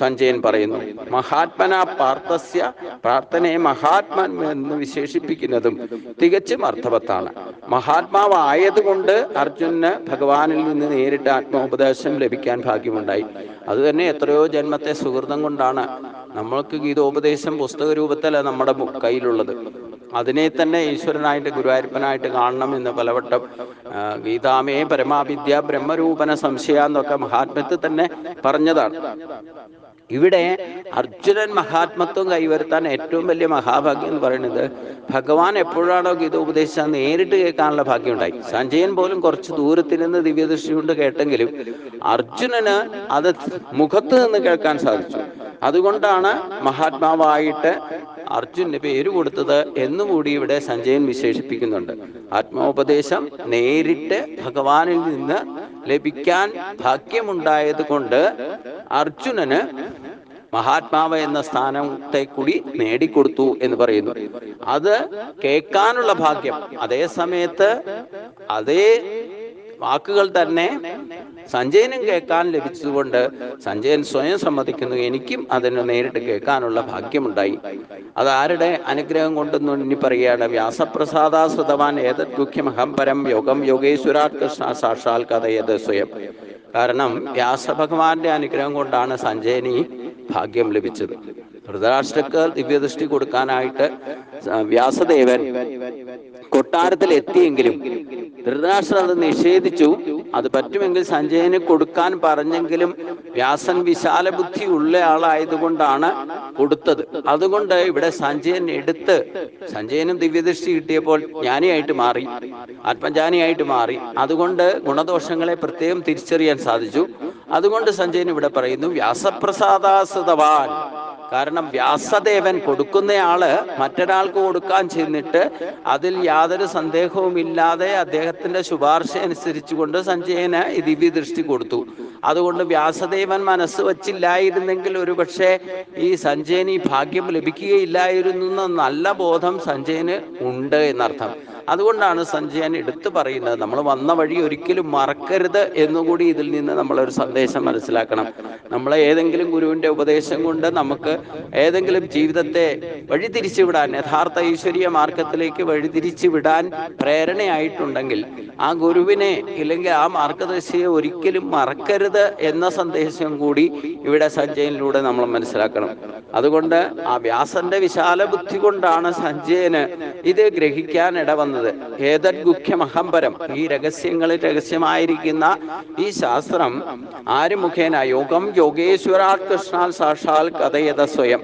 സഞ്ജയൻ പറയുന്നു. മഹാത്മന പാർത്ഥസ്യ പ്രാർത്ഥനയെ മഹാത്മൻ എന്ന് വിശേഷിപ്പിക്കുന്നതും തികച്ചും അർത്ഥവത്താണ്. മഹാത്മാവായതുകൊണ്ട് അർജുനന് ഭഗവാനിൽ നിന്ന് നേരിട്ട് ആത്മോപദേശം ലഭിക്കാൻ ഭാഗ്യമുണ്ടായി അതുതന്നെ എത്രയോ ജന്മത്തെ സുഹൃതം കൊണ്ടാണ് നമ്മൾക്ക് ഗീതോപദേശം പുസ്തക രൂപത്തില നമ്മുടെ കയ്യിലുള്ളത്. അതിനെ തന്നെ ഈശ്വരനായിട്ട് ഗുരുവായൂരപ്പനായിട്ട് കാണണം എന്ന് പലവട്ടം ഗീതാമേ പരമാവിദ്യ ബ്രഹ്മരൂപന സംശയ എന്നൊക്കെ മഹാത്മ്യത്തിൽ തന്നെ പറഞ്ഞതാണ്. ഇവിടെ അർജുനൻ മഹാത്മത്വം കൈവരുത്താൻ ഏറ്റവും വലിയ മഹാഭാഗ്യം എന്ന് പറയുന്നത് ഭഗവാൻ എപ്പോഴാണോ ഗീത ഉപദേശിച്ചാൽ നേരിട്ട് കേൾക്കാനുള്ള ഭാഗ്യം ഉണ്ടായി സഞ്ജയൻ പോലും കുറച്ച് ദൂരത്തിൽ നിന്ന് ദിവ്യദൃഷ്ടി കൊണ്ട് കേട്ടെങ്കിലും അർജുനന് അത് മുഖത്ത് നിന്ന് കേൾക്കാൻ സാധിച്ചു. അതുകൊണ്ടാണ് മഹാത്മാവായിട്ട് അർജുനന്റെ പേര് കൊടുത്തത് എന്നുകൂടി ഇവിടെ സഞ്ജയൻ വിശേഷിപ്പിക്കുന്നുണ്ട്. ആത്മോപദേശം നേരിട്ട് ഭഗവാനിൽ നിന്ന് ലഭിക്കാൻ ഭാഗ്യമുണ്ടായത് കൊണ്ട് അർജുനന് മഹാത്മാവ് എന്ന സ്ഥാനത്തെ കൂടി നേടിക്കൊടുത്തു എന്ന് പറയുന്നു. അത് കേൾക്കാനുള്ള ഭാഗ്യം. അതേ സമയത്ത് അതേ വാക്കുകൾ തന്നെ സഞ്ജയനും കേൾക്കാൻ ലഭിച്ചതുകൊണ്ട് സഞ്ജയൻ സ്വയം സമ്മതിക്കുന്നു. എനിക്കും അതിന് നേരിട്ട് കേൾക്കാനുള്ള ഭാഗ്യമുണ്ടായി. അത് ആരുടെ അനുഗ്രഹം കൊണ്ടെന്ന് ഇനി പറയുകയാണ്. വ്യാസപ്രസാദാശ്രിതവാൻ ഏതത് ദുഃഖ്യമഹം പരം യോഗം യോഗേശ്വരാത് സാക്ഷാൽ കഥയത് സ്വയം. കാരണം വ്യാസഭഗവാന്റെ അനുഗ്രഹം കൊണ്ടാണ് സഞ്ജയനി ഭാഗ്യം ലഭിച്ചത്. ധൃതരാഷ്ട്രക്ക് ദിവ്യദൃഷ്ടി കൊടുക്കാനായിട്ട് വ്യാസദേവൻ കൊട്ടാരത്തിൽ എത്തിയെങ്കിലും ധൃതരാഷ്ട്രർ അത് നിഷേധിച്ചു. അത് പറ്റുമെങ്കിൽ സഞ്ജയന് കൊടുക്കാൻ പറഞ്ഞെങ്കിലും വ്യാസൻ വിശാല ബുദ്ധി ഉള്ള ആളായതുകൊണ്ടാണ് കൊടുത്തത്. അതുകൊണ്ട് ഇവിടെ സഞ്ജയൻ എടുത്ത് സഞ്ജയനും ദിവ്യദൃഷ്ടി കിട്ടിയപ്പോൾ ജ്ഞാനിയായിട്ട് മാറി ആത്മജ്ഞാനിയായിട്ട് മാറി. അതുകൊണ്ട് ഗുണദോഷങ്ങളെ പ്രത്യേകം തിരിച്ചറിയാൻ സാധിച്ചു. അതുകൊണ്ട് സഞ്ജയൻ ഇവിടെ പറയുന്നു വ്യാസപ്രസാദാസൃതവാൻ കാരണം വ്യാസദേവൻ കൊടുക്കുന്നയാൾ മറ്റൊരാൾക്ക് കൊടുക്കാൻ ചെന്നിട്ട് അതിൽ യാതൊരു സന്ദേഹവും ഇല്ലാതെ അദ്ദേഹത്തിന്റെ ശുപാർശ അനുസരിച്ചുകൊണ്ട് സഞ്ജയന് ഈ ദിവ്യ ദൃഷ്ടി കൊടുത്തു. അതുകൊണ്ട് വ്യാസദേവൻ മനസ്സ് വച്ചില്ലായിരുന്നെങ്കിൽ ഒരുപക്ഷെ ഈ സഞ്ജയന് ഈ ഭാഗ്യം ലഭിക്കുകയില്ലായിരുന്നു എന്ന നല്ല ബോധം സഞ്ജയന് ഉണ്ട് എന്നർത്ഥം. അതുകൊണ്ടാണ് സഞ്ജയൻ എടുത്തു പറയുന്നത്. നമ്മൾ വന്ന വഴി ഒരിക്കലും മറക്കരുത് എന്നുകൂടി ഇതിൽ നിന്ന് നമ്മളൊരു സന്ദേശം മനസ്സിലാക്കണം. നമ്മളെ ഏതെങ്കിലും ഗുരുവിന്റെ ഉപദേശം കൊണ്ട് നമുക്ക് ഏതെങ്കിലും ജീവിതത്തെ വഴിതിരിച്ചു വിടാൻ യഥാർത്ഥ ഐശ്വര്യ മാർഗത്തിലേക്ക് വഴിതിരിച്ചു വിടാൻ പ്രേരണയായിട്ടുണ്ടെങ്കിൽ ആ ഗുരുവിനെ ഇല്ലെങ്കിൽ ആ മാർഗദർശിയെ ഒരിക്കലും മറക്കരുത് എന്ന സന്ദേശം കൂടി ഇവിടെ സഞ്ജയനിലൂടെ നമ്മൾ മനസ്സിലാക്കണം. അതുകൊണ്ട് ആ വ്യാസന്റെ വിശാല ബുദ്ധി കൊണ്ടാണ് സഞ്ജയന് ഇത് ഗ്രഹിക്കാൻ ഇടവന്നത്. ഏതത് ഗുഖ്യമഹംബരം ഈ രഹസ്യങ്ങളിൽ രഹസ്യമായിരിക്കുന്ന ഈ ശാസ്ത്രം ആര് മുഖേന യോഗം യോഗേശ്വരാൽ കൃഷ്ണാൽ സാക്ഷാൽ കഥയത സ്വയം.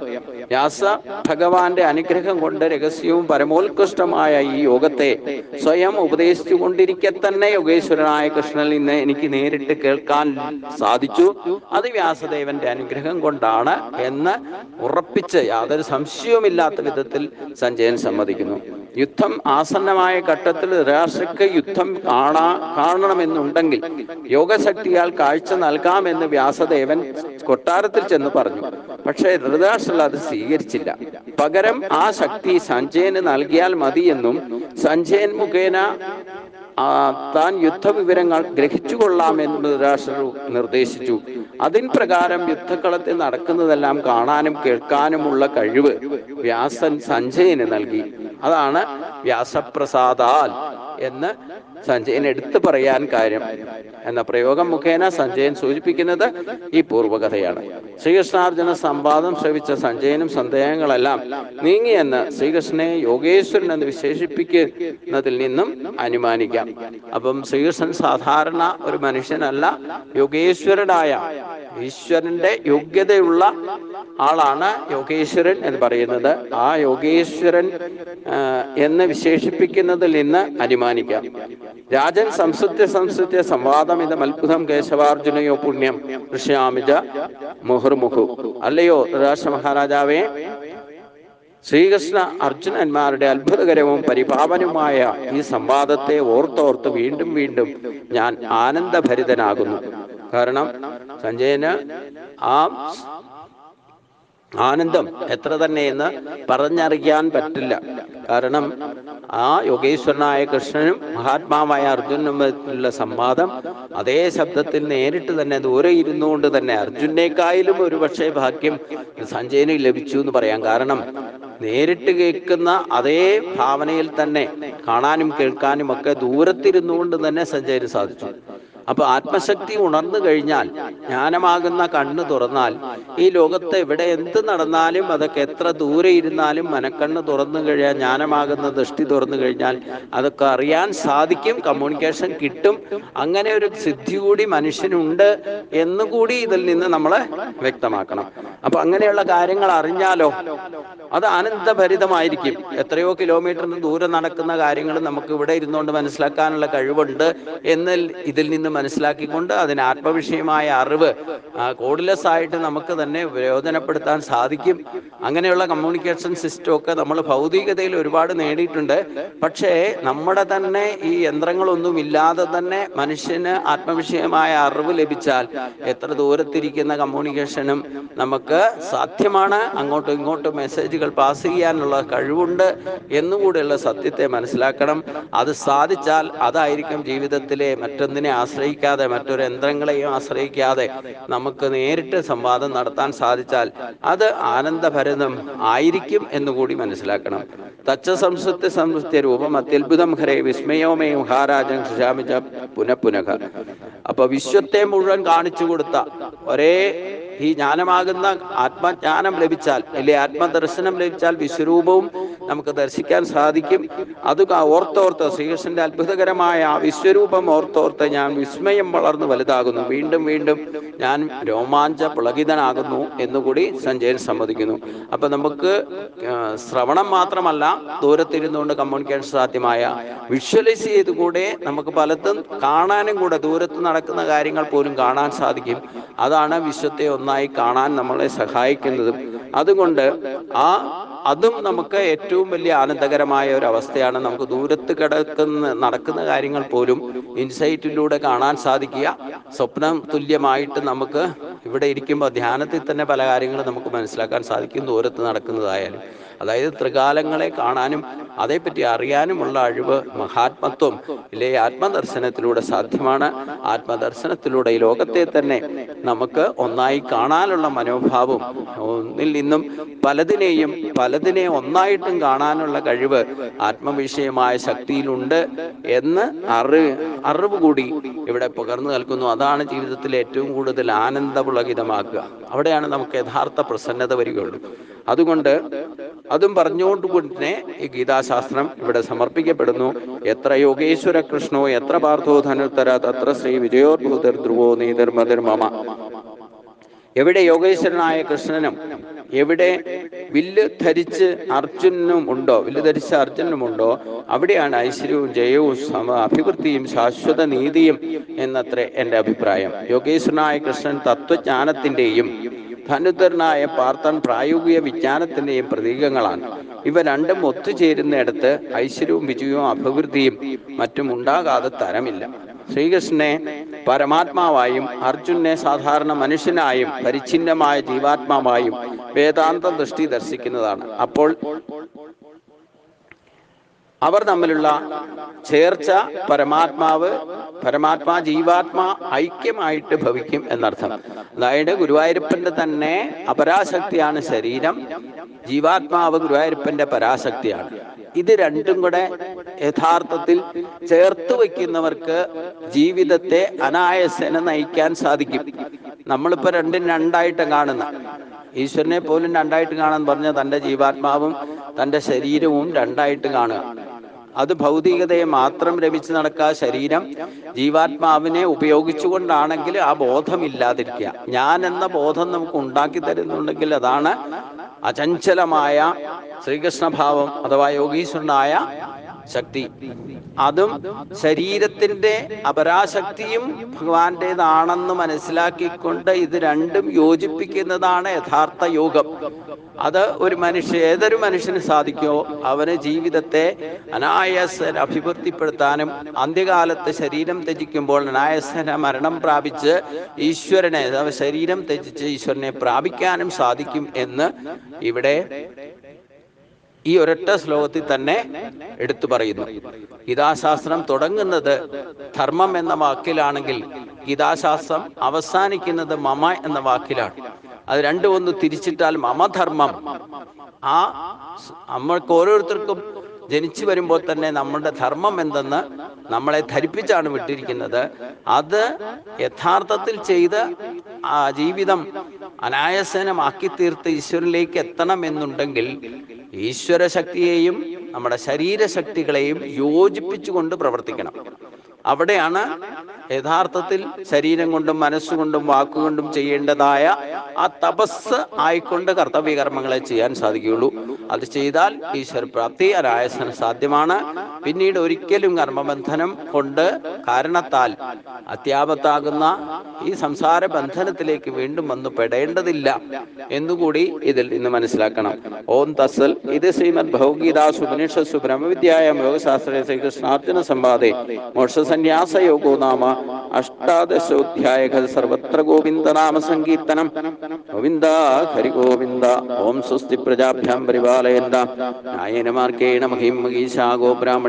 വ്യാസ ഭഗവാന്റെ അനുഗ്രഹം കൊണ്ട് രഹസ്യവും പരമോത്കൃഷ്ടമായ ഈ യോഗത്തെ സ്വയം ഉപദേശിച്ചു കൊണ്ടിരിക്കെ തന്നെ യോഗേശ്വരനായ കൃഷ്ണനിൽ നിന്ന് എനിക്ക് നേരിട്ട് കേൾക്കാൻ സാധിച്ചു. അത് വ്യാസദേവന്റെ അനുഗ്രഹം കൊണ്ടാണ് എന്ന് ഉറപ്പിച്ച് യാതൊരു സംശയവുമില്ലാത്ത വിധത്തിൽ സഞ്ജയൻ സമ്മതിക്കുന്നു. യുദ്ധം ആസന്നമായ ഘട്ടത്തിൽ രാഷ്ട്രക്ക് യുദ്ധം കാണാ കാണണമെന്നുണ്ടെങ്കിൽ യോഗശക്തിയാൽ കാഴ്ച നൽകാമെന്ന് വ്യാസദേവൻ കൊട്ടാരത്തിൽ ചെന്ന് പറഞ്ഞു. പക്ഷേ ധൃതരാഷ്ട്രൽ അത് സ്വീകരിച്ചില്ല. പകരം ആ ശക്തി സഞ്ജയന് നൽകിയാൽ മതിയെന്നും സഞ്ജയൻ മുഖേന താൻ യുദ്ധവിവരങ്ങൾ വിവരങ്ങൾ ഗ്രഹിച്ചുകൊള്ളാമെന്നും ധൃതരാഷ്ട്രർ നിർദ്ദേശിച്ചു. അതിൻ പ്രകാരം യുദ്ധക്കളത്തിൽ നടക്കുന്നതെല്ലാം കാണാനും കേൾക്കാനുമുള്ള കഴിവ് വ്യാസൻ സഞ്ജയന് നൽകി. അതാണ് വ്യാസപ്രസാദാൽ എന്ന് സഞ്ജയൻ എടുത്തു പറയാൻ കാര്യം എന്ന പ്രയോഗം മുഖേന സഞ്ജയൻ സൂചിപ്പിക്കുന്നത് ഈ പൂർവകഥയാണ്. ശ്രീകൃഷ്ണാർജുന സംവാദം ശ്രവിച്ച സഞ്ജയനും സന്ദേഹങ്ങളെല്ലാം നീങ്ങിയെന്ന് ശ്രീകൃഷ്ണനെ യോഗേശ്വരൻ എന്ന് വിശേഷിപ്പിക്കുന്നതിൽ നിന്നും അനുമാനിക്കാം. അപ്പം ശ്രീകൃഷ്ണൻ സാധാരണ ഒരു മനുഷ്യനല്ല യോഗേശ്വരനായ ഈശ്വരന്റെ യോഗ്യതയുള്ള ആളാണ് യോഗേശ്വരൻ എന്ന് പറയുന്നത്. ആ യോഗേശ്വരൻ എന്ന് വിശേഷിപ്പിക്കുന്നതിൽ നിന്ന് അനുമാനിക്കാം. രാജൻ സംസ്കൃത്യ സംസ്കൃത്യ സംവാദം ഇത് അത്ഭുതം കേശവാർജുനയോ പുണ്യം ഋഷ്യാമിജ മുഹുർമുഹു. അല്ലയോ രാഷ്ട്ര മഹാരാജാവേ? ശ്രീകൃഷ്ണ അർജുനന്മാരുടെ അത്ഭുതകരവും പരിപാവനുമായ ഈ സംവാദത്തെ ഓർത്തോർത്ത് വീണ്ടും വീണ്ടും ഞാൻ ആനന്ദഭരിതനാകുന്നു. കാരണം സഞ്ജയന് ആ ആനന്ദം എത്ര തന്നെയെന്ന് പറഞ്ഞറിയാൻ പറ്റില്ല. കാരണം ആ യോഗേശ്വരനായ കൃഷ്ണനും മഹാത്മാവായ അർജുനും തമ്മിലുള്ള സംവാദം അതേ ശബ്ദത്തിൽ നേരിട്ട് തന്നെ ദൂരെ ഇരുന്നുകൊണ്ട് തന്നെ അർജുനേക്കായാലും ഒരു പക്ഷേ ഭാഗ്യം സഞ്ജയന് ലഭിച്ചു എന്ന് പറയാം. കാരണം നേരിട്ട് കേൾക്കുന്ന അതേ ഭാവനയിൽ തന്നെ കാണാനും കേൾക്കാനും ഒക്കെ ദൂരത്തിരുന്നുകൊണ്ട് തന്നെ സഞ്ജയന് സാധിച്ചു. അപ്പൊ ആത്മശക്തി ഉണർന്നു കഴിഞ്ഞാൽ ജ്ഞാനമാകുന്ന കണ്ണ് തുറന്നാൽ ഈ ലോകത്ത് എവിടെ എന്ത് നടന്നാലും അതൊക്കെ എത്ര ദൂരെ ഇരുന്നാലും മനക്കണ്ണ് തുറന്നു കഴിഞ്ഞാൽ ജ്ഞാനമാകുന്ന ദൃഷ്ടി തുറന്നു കഴിഞ്ഞാൽ അതൊക്കെ അറിയാൻ സാധിക്കും കമ്മ്യൂണിക്കേഷൻ കിട്ടും. അങ്ങനെ ഒരു സിദ്ധി കൂടി മനുഷ്യനുണ്ട് എന്നുകൂടി ഇതിൽ നിന്ന് നമ്മൾ വ്യക്തമാക്കണം. അപ്പൊ അങ്ങനെയുള്ള കാര്യങ്ങൾ അറിഞ്ഞാലോ അത് ആനന്ദഭരിതമായിരിക്കും. എത്രയോ കിലോമീറ്ററിന് ദൂരെ നടക്കുന്ന കാര്യങ്ങൾ നമുക്ക് ഇവിടെ ഇരുന്നുകൊണ്ട് മനസ്സിലാക്കാനുള്ള കഴിവുണ്ട്. എന്ന് ഇതിൽ നിന്ന് മനസ്സിലാക്കിക്കൊണ്ട് അതിന് ആത്മവിഷയമായ അറിവ് കോഡ്ലെസ് ആയിട്ട് നമുക്ക് തന്നെ പ്രയോജനപ്പെടുത്താൻ സാധിക്കും. അങ്ങനെയുള്ള കമ്മ്യൂണിക്കേഷൻ സിസ്റ്റം ഒക്കെ നമ്മൾ ഭൗതികതയിൽ ഒരുപാട് നേടിയിട്ടുണ്ട്. പക്ഷേ നമ്മുടെ തന്നെ ഈ യന്ത്രങ്ങളൊന്നും ഇല്ലാതെ തന്നെ മനുഷ്യന് ആത്മവിഷയമായ അറിവ് ലഭിച്ചാൽ എത്ര ദൂരത്തിരിക്കുന്ന കമ്മ്യൂണിക്കേഷനും നമുക്ക് സാധ്യമാണ്. അങ്ങോട്ടും ഇങ്ങോട്ടും മെസ്സേജുകൾ പാസ് ചെയ്യാനുള്ള കഴിവുണ്ട് എന്നുകൂടെയുള്ള സത്യത്തെ മനസ്സിലാക്കണം. അത് സാധിച്ചാൽ അതായിരിക്കും ജീവിതത്തിലെ മറ്റൊന്നിനെ ആശ്രയിക്കാതെ മറ്റൊരു യന്ത്രങ്ങളെയും ആശ്രയിക്കാതെ നമുക്ക് നേരിട്ട് സംവാദം നടത്താൻ സാധിച്ചാൽ അത് ആനന്ദഭരിതം ആയിരിക്കും എന്നുകൂടി മനസ്സിലാക്കണം. തച്ച സംസ്കൃത്യ സംസ്കൃത്യ രൂപം അത്യത്ഭുതം ഹരേ വിസ്മയോമേ മഹാരാജൻ ശുശാമിച്ച പുനഃപുനഃ അപ്പൊ വിശ്വത്തെ മുഴുവൻ കാണിച്ചു കൊടുത്ത ഒരേ ഈ ജ്ഞാനമാകുന്ന ആത്മജ്ഞാനം ലഭിച്ചാൽ അല്ലെ ആത്മദർശനം ലഭിച്ചാൽ വിശ്വരൂപവും നമുക്ക് ദർശിക്കാൻ സാധിക്കും. അത് ഓർത്തോർത്ത് ശ്രീകൃഷ്ണന്റെ അത്ഭുതകരമായ ആ വിശ്വരൂപം ഓർത്തോർത്ത് ഞാൻ വിസ്മയം വളർന്നു വലുതാകുന്നു. വീണ്ടും വീണ്ടും ഞാൻ രോമാഞ്ച പുളകിതനാകുന്നു എന്നുകൂടി സഞ്ജയൻ സമ്മതിക്കുന്നു. അപ്പൊ നമുക്ക് ശ്രവണം മാത്രമല്ല ദൂരത്തിരുന്നുകൊണ്ട് കമ്മ്യൂണിക്കേഷൻ സാധ്യമായ വിഷ്വലൈസ് ചെയ്തുകൂടെ നമുക്ക് പലതും കാണാനും കൂടെ ദൂരത്ത് നടക്കുന്ന കാര്യങ്ങൾ പോലും കാണാൻ സാധിക്കും. അതാണ് വിശ്വത്തെ ഒന്നായി കാണാൻ നമ്മളെ സഹായിക്കുന്നതും. അതുകൊണ്ട് ആ അതും നമുക്ക് ഏറ്റവും വലിയ ആനന്ദകരമായ ഒരു അവസ്ഥയാണ് നമുക്ക് ദൂരത്ത് കിടക്കുന്ന നടക്കുന്ന കാര്യങ്ങൾ പോലും ഇൻസൈറ്റിലൂടെ കാണാൻ സാധിക്കുക. സ്വപ്നം തുല്യമായിട്ട് നമുക്ക് ഇവിടെ ഇരിക്കുമ്പോൾ ധ്യാനത്തിൽ തന്നെ പല കാര്യങ്ങളും നമുക്ക് മനസ്സിലാക്കാൻ സാധിക്കും ദൂരത്ത് നടക്കുന്നതായാലും. അതായത് ത്രികാലങ്ങളെ കാണാനും അതേപ്പറ്റി അറിയാനുമുള്ള അഴിവ് മഹാത്മത്വം ഇല്ലേ ആത്മദർശനത്തിലൂടെ സാധ്യമാണ്. ആത്മദർശനത്തിലൂടെ ഈ ലോകത്തെ തന്നെ നമുക്ക് ഒന്നായി കാണാനുള്ള മനോഭാവം ഒന്നിൽ നിന്നും പലതിനെയും പലതിനെ ഒന്നായിട്ടും കാണാനുള്ള കഴിവ് ആത്മവിഷയമായ ശക്തിയിലുണ്ട് എന്ന് അറി അറിവ് കൂടി ഇവിടെ പകർന്നു നൽകുന്നു. അതാണ് ജീവിതത്തിൽ ഏറ്റവും കൂടുതൽ ആനന്ദപുളകിതമാക്കുക അവിടെയാണ് നമുക്ക് യഥാർത്ഥ പ്രസന്നത വരികയുള്ളൂ. അതുകൊണ്ട് അതും പറഞ്ഞുകൊണ്ട് തന്നെ ഈ ഗീതാശാസ്ത്രം ഇവിടെ സമർപ്പിക്കപ്പെടുന്നു. എത്ര യോഗേശ്വര കൃഷ്ണോ എത്ര പാർത്ഥോ ധനുത്തര തത്ര ശ്രീ വിജയോർഭൂതർ ധ്രുവോ നീതിർമതിർ മമ. എവിടെ യോഗേശ്വരനായ കൃഷ്ണനും എവിടെ വില്ല് ധരിച്ച് അർജുനും ഉണ്ടോ വില്ല് ധരിച്ച അർജുനും ഉണ്ടോ അവിടെയാണ് ഐശ്വര്യവും ജയവും സമ അഭിവൃദ്ധിയും ശാശ്വത നീതിയും എന്നത്രേ എന്റെ അഭിപ്രായം. യോഗേശ്വരനായ കൃഷ്ണൻ തത്വജ്ഞാനത്തിന്റെയും ധനുധരനായ പാർത്ഥൻ പ്രായോഗിക വിജ്ഞാനത്തിന്റെയും പ്രതീകങ്ങളാണ്. ഇവ രണ്ടും ഒത്തുചേരുന്നിടത്ത് ഐശ്വര്യവും വിജയവും അഭിവൃദ്ധിയും മറ്റും ഉണ്ടാകാതെ തരമില്ല. ശ്രീകൃഷ്ണനെ പരമാത്മാവായും അർജുനെ സാധാരണ മനുഷ്യനായും പരിച്ഛിന്നമായ ജീവാത്മാവായും വേദാന്ത ദൃഷ്ടി ദർശിക്കുന്നതാണ്. അപ്പോൾ അവർ തമ്മിലുള്ള ചേർച്ച പരമാത്മാവ് പരമാത്മാ ജീവാത്മാ ഐക്യമായിട്ട് ഭവിക്കും എന്നർത്ഥം. അതായത് ഗുരുവായൂരപ്പന്റെ തന്നെ അപരാശക്തിയാണ് ശരീരം ജീവാത്മാവ് ഗുരുവായൂരപ്പന്റെ പരാശക്തിയാണ് ഇത് രണ്ടും കൂടെ യഥാർത്ഥത്തിൽ ചേർത്ത് വയ്ക്കുന്നവർക്ക് ജീവിതത്തെ അനായസന നയിക്കാൻ സാധിക്കും. നമ്മളിപ്പോ രണ്ടും രണ്ടായിട്ട് കാണുന്ന ഈശ്വരനെ പോലും രണ്ടായിട്ട് കാണാൻ പറഞ്ഞ തന്റെ ജീവാത്മാവും തന്റെ ശരീരവും രണ്ടായിട്ട് കാണുക. അത് ഭൗതികതയെ മാത്രം രമിച്ച് നടക്കുക ശരീരം ജീവാത്മാവിനെ ഉപയോഗിച്ചുകൊണ്ടാണെങ്കിൽ ആ ബോധമില്ലാതിരിക്കുക. ഞാൻ എന്ന ബോധം നമുക്ക് ഉണ്ടാക്കി തരുന്നുണ്ടെങ്കിൽ അതാണ് അചഞ്ചലമായ ശ്രീകൃഷ്ണഭാവം അഥവാ യോഗീശ്വരനായ ശക്തി. അതും ശരീരത്തിന്റെ അപരാശക്തിയും ഭഗവാന്റേതാണെന്ന് മനസ്സിലാക്കിക്കൊണ്ട് ഇത് രണ്ടും യോജിപ്പിക്കുന്നതാണ് യഥാർത്ഥ യോഗം. അത് ഒരു മനുഷ്യ ഏതൊരു മനുഷ്യന് സാധിക്കുമോ അവന് ജീവിതത്തെ അനായാസൻ അഭിവൃദ്ധിപ്പെടുത്താനും അന്ത്യകാലത്ത് ശരീരം ത്യജിക്കുമ്പോൾ അനായാസന മരണം പ്രാപിച്ച് ഈശ്വരനെ ശരീരം ത്യജിച്ച് ഈശ്വരനെ പ്രാപിക്കാനും സാധിക്കും എന്ന് ഇവിടെ ഈ ഒരൊറ്റ ശ്ലോകത്തിൽ തന്നെ എടുത്തു പറയുന്നു. ഗീതാശാസ്ത്രം തുടങ്ങുന്നത് ധർമ്മം എന്ന വാക്കിലാണെങ്കിൽ ഗീതാശാസ്ത്രം അവസാനിക്കുന്നത് മമ എന്ന വാക്കിലാണ്. അത് രണ്ടു ഒന്ന് തിരിച്ചിട്ടാൽ മമധർമ്മം. ആ നമ്മൾക്ക് ഓരോരുത്തർക്കും ജനിച്ചു വരുമ്പോൾ തന്നെ നമ്മുടെ ധർമ്മം എന്തെന്ന് നമ്മളെ ധരിപ്പിച്ചാണ് വിട്ടിരിക്കുന്നത്. അത് യഥാർത്ഥത്തിൽ ചെയ്ത് ആ ജീവിതം അനായാസനമാക്കി തീർത്ത് ഈശ്വരനിലേക്ക് എത്തണമെന്നുണ്ടെങ്കിൽ ഈശ്വര ശക്തിയെയും നമ്മുടെ ശരീരശക്തികളെയും യോജിപ്പിച്ചുകൊണ്ട് പ്രവർത്തിക്കണം. അവിടെയാണ് യഥാർത്ഥത്തിൽ ശരീരം കൊണ്ടും മനസ്സുകൊണ്ടും വാക്കുകൊണ്ടും ചെയ്യേണ്ടതായ ആ തപസ് ആയിക്കൊണ്ട് കർത്തവ്യകർമ്മങ്ങളെ ചെയ്യാൻ സാധിക്കുകയുള്ളൂ. അത് ചെയ്താൽ ഈശ്വര പ്രാപ്തി അനായസന സാധ്യമാണ്. പിന്നീട് ഒരിക്കലും കർമ്മബന്ധനം കൊണ്ട് കാരണത്താൽ അത്യാപത്താകുന്ന ഈ സംസാര ബന്ധനത്തിലേക്ക് വീണ്ടും വന്നു പെടേണ്ടതില്ല എന്നുകൂടി ഇതിൽ നിന്ന് മനസ്സിലാക്കണം. ഓം തസൽ ഇത് ശ്രീമദ് ഭഗവത്ഗീതാസു ഉപനിഷത്സു ബ്രഹ്മവിദ്യായം യോഗശാസ്ത്രേ ശ്രീകൃഷ്ണാർജുന സംവാദേ. മോക്ഷസന്യാസ യോഗോ നാമ അഷ്ടാദശോധ്യായ സർവത്ര ഗോവിന്ദ നാമ സങ്കീർത്തനം ഗോവിന്ദ ഹരി ഗോവിന്ദ ഓം സ്വസ്തി പ്രജാഭ്യാം പരിപാലയന്ത. ന്യായേന മാർഗേണ മഹിം മഹീശാ